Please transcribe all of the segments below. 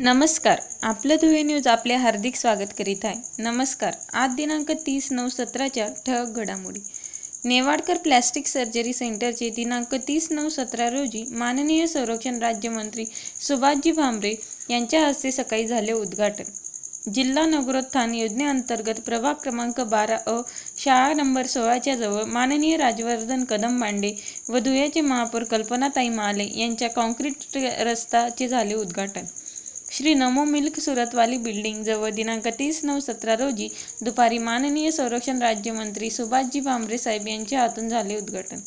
नमस्कार. आपलं धुळे न्यूज आपले हार्दिक स्वागत करीत आहे. नमस्कार. आज दिनांक तीस नऊ सतराच्या ठळक घडामोडी. नेवाडकर प्लॅस्टिक सर्जरी सेंटरचे दिनांक तीस नऊ सतरा रोजी माननीय संरक्षण राज्यमंत्री सुभाषजी भामरे यांच्या हस्ते सकाळी झाले उद्घाटन. जिल्हा नगरोत्थान योजनेअंतर्गत प्रभाग क्रमांक बारा अ शाळा नंबर सोळाच्या जवळ माननीय राजवर्धन कदम मांडे व धुळ्याचे महापौर कल्पनाताई माले यांच्या कॉन्क्रीट रस्ताचे झाले उद्घाटन. श्री नमो मिल्क सुरतवाली बिल्डिंग जवळ दिनांक तीस नऊ सतरा रोजी दुपारी माननीय संरक्षण राज्यमंत्री सुभाषजी भामरे साहेब यांच्या हातून झाले उद्घाटन.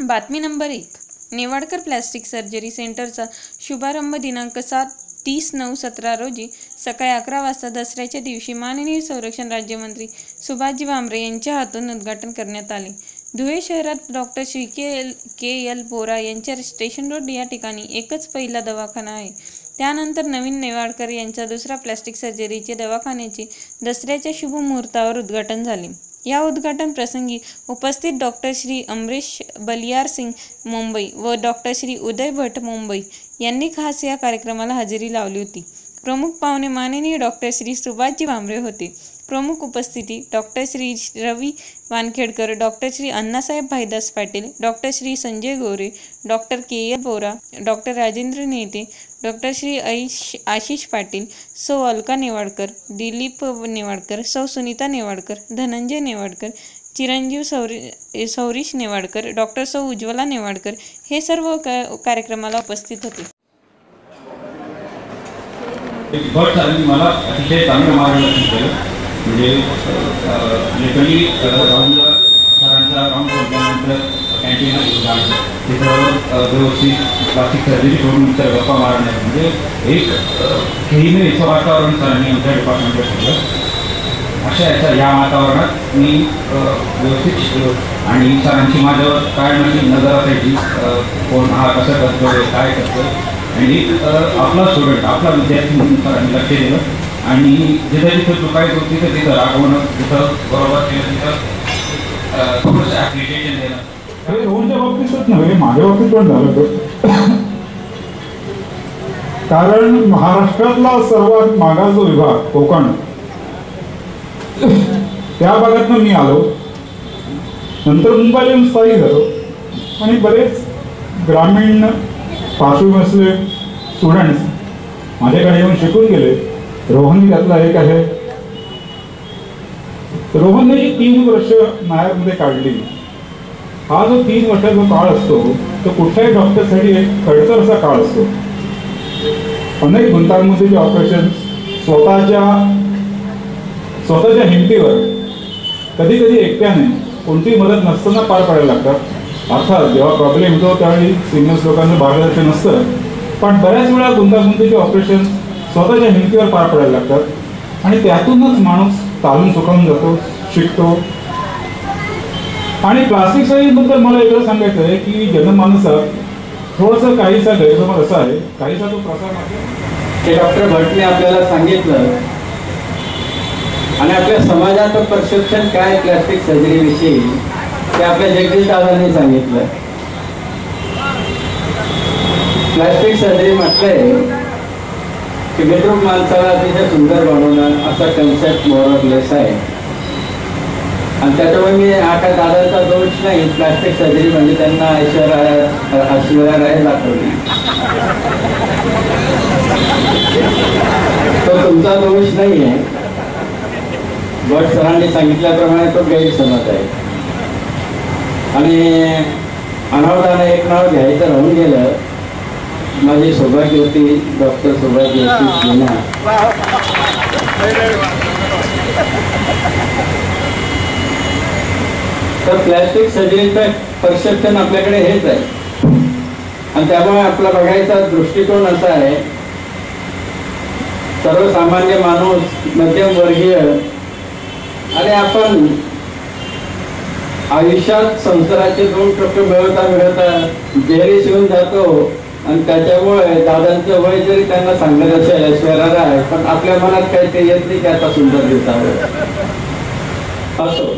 बातमी नंबर एक. नेवाडकर प्लॅस्टिक सर्जरी सेंटरचा शुभारंभ दिनांक सात तीस नऊ सतरा रोजी सकाळी अकरा वाजता दसऱ्याच्या दिवशी माननीय संरक्षण राज्यमंत्री सुभाषजी भामरे यांच्या हातून उद्घाटन करण्यात आले. धुळे शहरात doctor Shri K L K L Bora यांच्या स्टेशन रोड या ठिकाणी एकच पहिला दवाखाना आहे. त्यानंतर नवीन नेवाडकर यांच्या दुसरा प्लॅस्टिक सर्जरीचे दवाखान्याचे दसऱ्याच्या शुभ मुहूर्तावर उद्घाटन झाले. या उद्घाटन प्रसंगी उपस्थित डॉक्टर श्री अमरेश बलियार सिंग मुंबई व डॉक्टर श्री उदय भट मुंबई यांनी खास या कार्यक्रमाला हजेरी लावली होती. प्रमुख पाहुणे माननीय डॉक्टर श्री सुभाषजी भांबरे होते. प्रमुख उपस्थिती doctor Shri Ravi Wankhedkar doctor Shri Annasaheb Bhaidas Patil doctor Shri Sanjay Gore doctor K. L. Bora doctor Rajendra Nete doctor Shri Aish Ashish Patil सौ अलका नेवाडकर दिलीप नेवाडकर सौ सुनीता नेवाडकर धनंजय नेवाडकर चिरंजीव सौरी सौरीश नेवाडकर डॉक्टर सौ उज्ज्वला नेवाडकर हे सर्व कार्यक्रमाला उपस्थित होते. एक भट सरांनी मला अतिशय चांगलं मार्गदर्शन केलं. म्हणजे लिटरली राहुल सरांचा राऊंड म्हटल्यानंतर कॅन्टीन जाणं तिथं व्यवस्थित प्लास्टिक सर्जरी करून तर गप्पा मारणे. म्हणजे एक खेळीमेळीचं वातावरण सरांनी आमच्या डिपार्टमेंटला ठेवलं अशा याच्या या वातावरणात मी व्यवस्थित शिकलो. आणि सरांची माझ्यावर काय म्हणजे नजर असायची कोण हा कसं करतो काय करतो आणि एक आपला स्टुडंट आपला विद्यार्थी म्हणून सरांनी लक्ष दिलं. आणि जिथे जिथं चुकायचं होती तर तिथं रागवणं तिथं बरोबर केलं तिथं थोडंसं देणं. बाबतीतच नव्हे माझ्या बाबतीत पण झालं होतं. कारण महाराष्ट्रातला सर्वात मागास जो विभाग कोकण त्या भागातनं मी आलो. नंतर मुंबईला येऊन स्थायिक झालो. आणि बरेच ग्रामीण पार्श्वभूमी असले स्टुडंट्स माझ्याकडे येऊन शिकून गेले. रोहन त्यातला एक आहे. रोहनने जी तीन वर्ष नायरमध्ये काढली. हा जो तीन वर्षाचा काळ असतो तो कुठल्याही डॉक्टरसाठी एक खडतर असा काळ असतो. अनेक गुंतागुंतीचे ऑपरेशन स्वतःच्या स्वतःच्या हिमतीवर कधी कधी एकट्याने कोणतीही मदत नसताना पार पाडायला लागतात. अर्थात जेव्हा प्रॉब्लेम येतो त्यावेळी सिनियर्स लोकांचं मार्गदर्शन असतं पण बऱ्याच वेळा गुंतागुंतीचे ऑपरेशन स्वतःच्या हिमतीवर पार पडायला लागतात. आणि त्यातूनच माणूस तालून सुखावून जातो शिकतो. आणि प्लास्टिक सर्जरीबद्दल मला एवढं सांगायचं आहे की जनमानसात थोडंसं काहीसा गैरसमज असा आहे. काहीसा तो प्रसार माध्यम डॉक्टर भटने आपल्याला सांगितलं. आणि आपल्या समाजाचं परसेप्शन काय प्लास्टिक सर्जरीविषयी ते आपल्या जगदीश दादांनी सांगितलं. प्लास्टिक सर्जरी म्हटलंय की बेडरूम माणसाला अतिशय सुंदर बनवणं असा कन्सेप्ट मोरलेस आहे. आणि त्याच्यामुळे मी आता दादाचा दोष नाही प्लास्टिक सर्जरी म्हणजे त्यांना ऐश्वर्या ऐश्वर्या राय दाखवली. तो तुमचा दोष नाही आहे. भट सरांनी सांगितल्याप्रमाणे तो गैरसमज आहे. आणि अनावधाने एक नाव घ्यायचं राहून गेलं माझी सौभाग्य होती डॉक्टर सौभाग्य होती सिन्हा तर प्लॅस्टिक सर्जरीचं परसेप्शन आपल्याकडे हेच आहे. आणि त्यामुळे आपला बघायचा दृष्टिकोन असा आहे सर्वसामान्य माणूस मध्यमवर्गीय आणि आपण आयुष्यात संसाराचे दोन टप्पे मिळवता मिळवता जेरी शिवून जातो आणि त्याच्यामुळे दादांचं वय जरी त्यांना सांगत असेल ऐश्वर्याला आहे पण आपल्या मनात काही ते येत नाही की आता सुंदर दिसावं असो.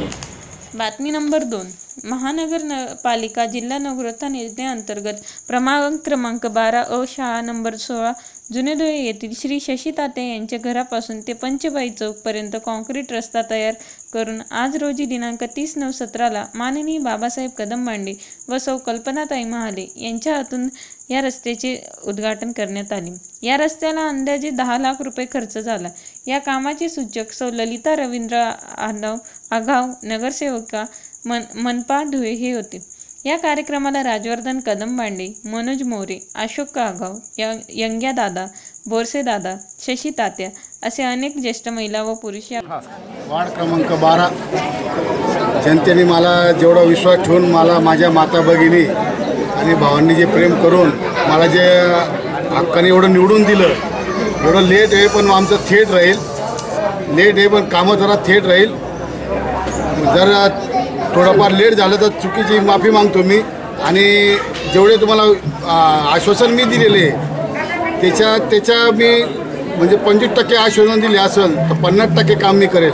बातमी नंबर दोन. महानगर न पालिका जिल्हा नगरोत्थान योजनेअंतर्गत प्रमाण क्रमांक बारा अ शाळा नंबर सोळा जुने धुळे येथील श्री शशी ताते यांच्या घरापासून ते पंचबाई चौकपर्यंत कॉन्क्रीट रस्ता तयार करून आज रोजी दिनांक तीस नऊ सतराला माननीय बाबासाहेब कदम मांडे व सौ कल्पनाताई महाले यांच्या हातून या रस्त्याचे उद्घाटन करण्यात आले. या रस्त्याला अंदाजे दहा लाख रुपये खर्च झाला. या कामाचे सूचक सौ ललिता रवींद्र आढाव आघाव नगरसेवका मन मनपा धुळे हे होते. या कार्यक्रमाला राजवर्धन कदम बांडे मनोज मोरे अशोक कागाव यंग्या दादा बोरसे दादा शशी तात्या असे अनेक ज्येष्ठ महिला व पुरुष या वार्ड क्रमांक बारा. जनतेने मला जेवढा विश्वास ठेवून मला माझ्या माता भगिनी आणि भावांनी जे प्रेम करून मला जे हक्काने एवढं निवडून दिलं एवढं लेट आहे पण आमचं थेट राहील. लेट आहे पण कामं जरा थेट राहील. जर थोडंफार लेट झालं तर चुकीची माफी मागतो मी. आणि जेवढे तुम्हाला आश्वासन मी दिलेले त्याच्या त्याच्या मी म्हणजे पंचवीस टक्के आश्वासन दिले असेल तर पन्नास टक्के काम मी करेल.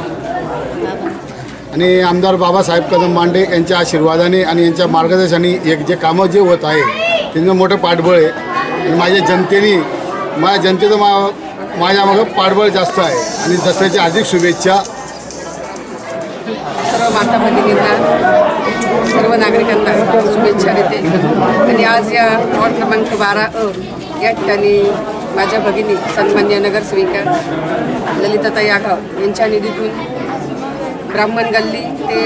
आणि आमदार बाबासाहेब कदम मांडे यांच्या आशीर्वादाने आणि यांच्या मार्गदर्शनाने एक जे कामं जे होत आहे त्यांचं मोठं पाठबळ आहे. आणि माझ्या जनतेने माझ्या जनतेचं मा माझ्या मागं पाठबळ जास्त आहे. आणि दसऱ्याची हार्दिक शुभेच्छा. सर्व माता भगिनींना सर्व नागरिकांना शुभेच्छा देते. आणि आज या वॉर्ड क्रमांक बारा अ या ठिकाणी माझ्या भगिनी सन्मान्य नगरसेविका ललिताताई आघाव यांच्या निधीतून ब्राह्मण गल्ली ते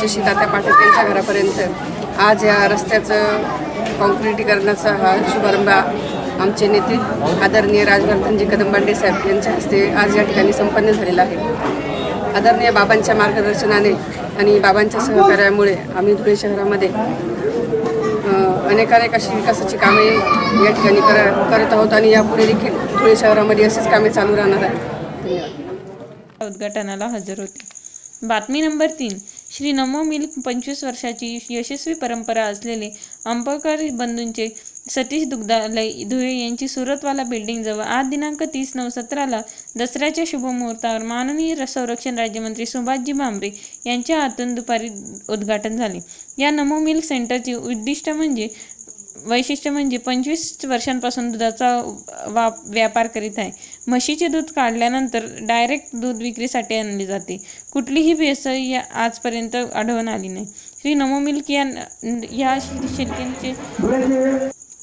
शशी तात्या पाठक यांच्या घरापर्यंत आज या रस्त्याचं कॉन्क्रिटीकरणाचा हा शुभारंभ आमचे नेते आदरणीय राजवर्धनजी कदमबांडे साहेब यांच्या हस्ते आज या ठिकाणी संपन्न झालेला आहे. आदरणीय बाबांच्या मार्गदर्शनाने आणि बाबांच्या सहकार्यामुळे आम्ही धुळे शहरामध्ये अनेकानेक अशी विकासाची कामे या ठिकाणी कर करत आहोत आणि यापुढे देखील धुळे शहरामध्ये अशीच कामे चालू राहणार आहेत. धन्यवाद. उद्घाटनाला हजर होते. बातमी नंबर तीन. श्री नमो मिल्क पंचवीस वर्षाची यशस्वी परंपरा असलेले अंबकर बंधूंचे सतीश दुग्धालय धुळे यांची सुरतवाला बिल्डिंगजवळ आज दिनांक तीस नऊ सतराला दसऱ्याच्या शुभमुहूर्तावर माननीय संरक्षण राज्यमंत्री सुभाषजी भामरे यांच्या हातून दुपारी उद्घाटन झाले. या नमो मिल्क सेंटरचे उद्दिष्ट म्हणजे वैशिष्ट्य म्हणजे पंचवीस वर्षांपासून दुधाचा वाप व्यापार करीत आहे. म्हशीचे दूध काढल्यानंतर डायरेक्ट दूध विक्रीसाठी आणले जाते. कुठलीही भेसळ या आजपर्यंत आढळून आली नाही. श्री नमो मिल्क या या शिल्पींचे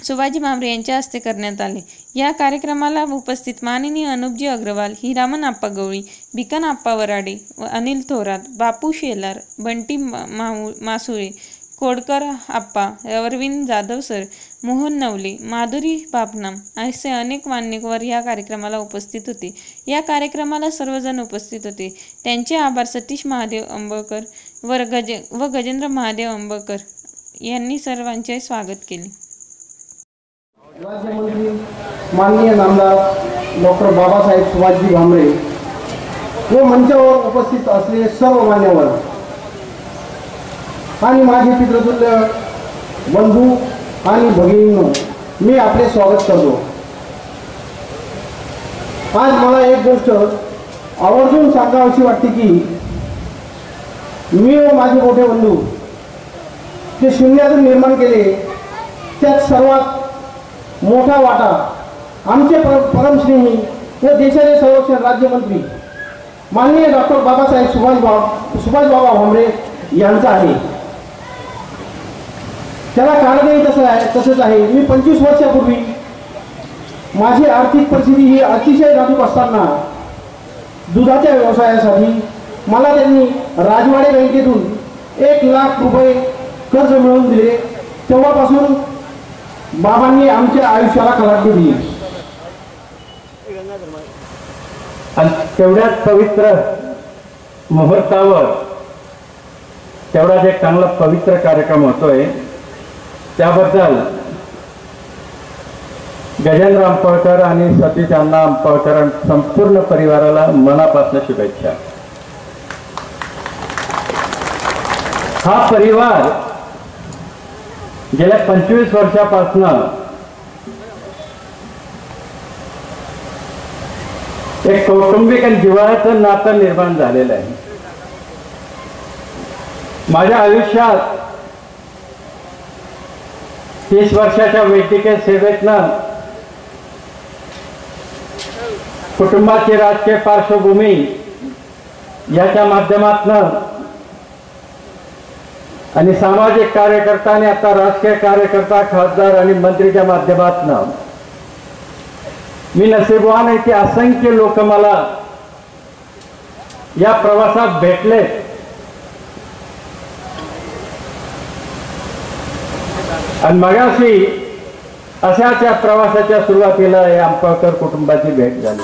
सुभाजी भामरे यांच्या हस्ते करण्यात आले. या कार्यक्रमाला उपस्थित माननीय अनुपजी अग्रवाल हिरामन आप्पा गवळी बिकन आप्पा वराडे व अनिल थोरात बापू शेलार बंटी मा- माऊ मासुळे कोडकर आप्पा अरविंद जाधव सर मोहन नवले माधुरी पापनाम असे अनेक मान्यवर या कार्यक्रमाला उपस्थित होते. या कार्यक्रमाला सर्वजण उपस्थित होते. त्यांचे आभार सतीश महादेव अंबळकर व गज व गजेंद्र महादेव अंबळकर यांनी सर्वांचे स्वागत केले. माननीय नामदार डॉक्टर बाबासाहेब सुभाषजी भामरे व मंचावर उपस्थित असलेले सर्व मान्यवर आणि माझे पितृतुल्य बंधू आणि भगिनींनो मी आपले स्वागत करतो. आज मला एक गोष्ट आवर्जून सांगावीशी वाटते की मी व माझे मोठे बंधू जे शून्यातून निर्माण केले त्यात सर्वात मोठा वाटा आमचे पर परमस्नेही व देशाचे संरक्षण राज्यमंत्री माननीय डॉक्टर बाबासाहेब सुभाष बा सुभाषबाबा भामरे यांचा आहे. त्याला कारणही तसं आहे तसंच आहे. मी पंचवीस वर्षापूर्वी माझी आर्थिक परिस्थिती ही अतिशय नाजूक असताना दुधाच्या व्यवसायासाठी मला त्यांनी राजवाडे बँकेतून एक लाख रुपये कर्ज मिळवून दिले. तेव्हापासून बाबांनी आमच्या आयुष्याला कलाटणी दिली आणि तेवढ्याच पवित्र मुहूर्तावर तेवढाच एक चांगला पवित्र कार्यक्रम होतोय. त्याबद्दल गजेंद्र आंबळकर आणि सतीश अण्णा आंबळकर संपूर्ण परिवाराला मनापासून शुभेच्छा. हा परिवार गेल्या पंचवीस वर्षापासून एक कौटुंबिक आणि जिव्हाळ्याचं नातं निर्माण झालेलं आहे. माझ्या आयुष्यात तीस वर्षाच्या वैद्यकीय सेवेतनं कुटुंबाची राजकीय पार्श्वभूमी याच्या माध्यमातनं आणि सामाजिक कार्यकर्ता आणि आता राजकीय कार्यकर्ता खासदार आणि मंत्रीच्या माध्यमातनं. मी नसीबवान आहे की असंख्य लोक मला या प्रवासात भेटले आणि मगाशी अशाच या प्रवासाच्या सुरुवातीला या आंबेडकर कुटुंबाची भेट झाली.